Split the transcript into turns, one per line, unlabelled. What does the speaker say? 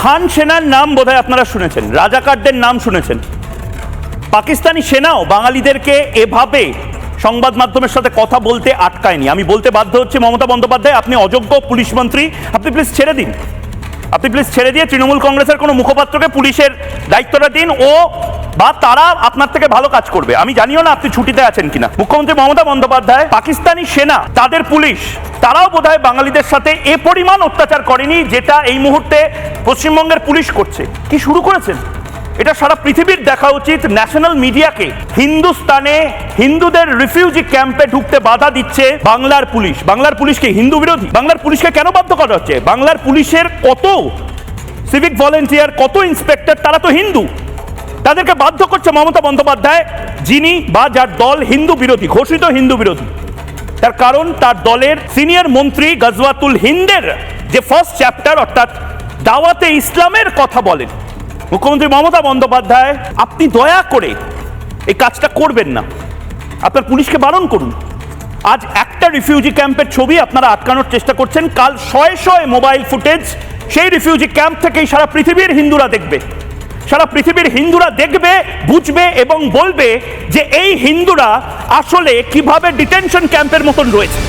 খান সেনার নাম বোধহয় আপনারা শুনেছেন, রাজাকারদের নাম শুনেছেন। পাকিস্তানি সেনাও বাঙালিদেরকে এভাবে সংবাদ মাধ্যমের সাথে কথা বলতে আটকায়নি। আমি বলতে বাধ্য হচ্ছে মমতা বন্দ্যোপাধ্যায়, আপনি অযোগ্য পুলিশ মন্ত্রী, আপনি প্লিজ ছেড়ে দিন। আপনি প্লিজ ছেড়ে দিয়ে তৃণমূল কংগ্রেসের কোনো মুখপাত্রকে পুলিশের দায়িত্বটা দিন। ও বা তারা আপনার থেকে ভালো কাজ করবে। আমি জানিও না আপনি ছুটিতে আছেন কিনা। মুখ্যমন্ত্রী মমতা বন্দ্যোপাধ্যায়, পাকিস্তানি সেনা, তাদের পুলিশ, তারাও বোধহয় বাঙালিদের সাথে এ পরিমাণ অত্যাচার করেনি যেটা এই মুহূর্তে পশ্চিমবঙ্গের পুলিশ করছে। কি শুরু করেছেন? এটা সারা পৃথিবীর দেখা উচিত। ন্যাশনাল মিডিয়াকে হিন্দুস্তানে হিন্দুদের রিফিউজি ক্যাম্পে ঢুকতে বাধা দিচ্ছে বাংলার পুলিশ। বাংলার পুলিশকে হিন্দু বিরোধী? বাংলার পুলিশকে কেন বাধ্য করা হচ্ছে? বাংলার পুলিশের কত সিভিক ভলেন্টিয়ার কত ইন্সপেক্টর তারা তো হিন্দু। তাদেরকে বাধ্য করছে মমতা বন্দ্যোপাধ্যায়, যিনি বা যার দল হিন্দু বিরোধী, ঘোষিত হিন্দু বিরোধী। তার কারণ, তার দলের সিনিয়র মন্ত্রী গজওয়াতুল হিন্দের যে ফার্স্ট চ্যাপ্টার অর্থাৎ দাওয়াতে ইসলামের কথা বলেন। মুখ্যমন্ত্রী মমতা বন্দ্যোপাধ্যায়, আপনি দয়া করে এই কাজটা করবেন না। আপনার পুলিশকে বারণ করুন। আজ একটা রিফিউজি ক্যাম্পের ছবি আপনারা আটকানোর চেষ্টা করছেন। কাল শয়ে শয়ে মোবাইল ফুটেজ সেই রিফিউজি ক্যাম্প থেকেই সারা পৃথিবীর হিন্দুরা দেখবে। সারা পৃথিবীর হিন্দুরা দেখবে, বুঝবে এবং বলবে যে এই হিন্দুরা আসলে কীভাবে ডিটেনশন ক্যাম্পের মতন রয়েছে।